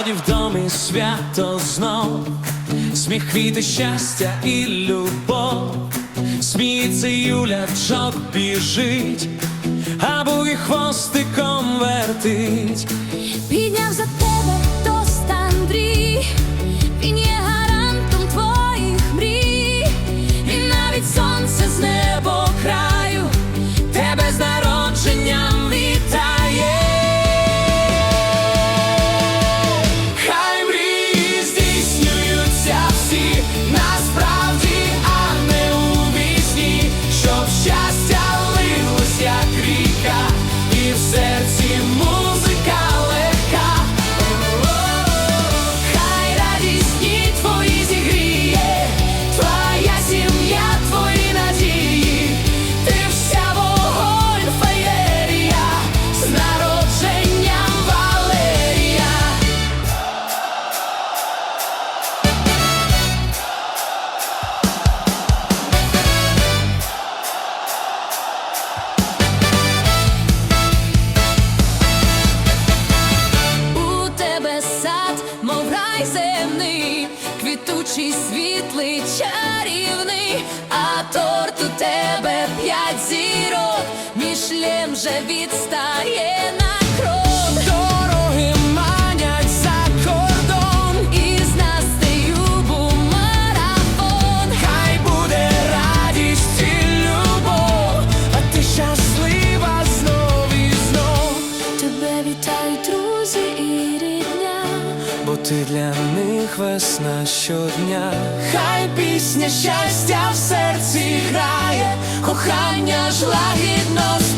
Сьогодні в домі свято знов, сміх квіти, щастя і любов. Сміється Юля, чок біжить, а буги хвостиком вертить. Квітучий, світлий, чарівний, а торт у тебе п'ять зірок, мішлем вже відстає бо ти для них весна щодня. Хай пісня щастя в серці грає, кохання ж лагідно.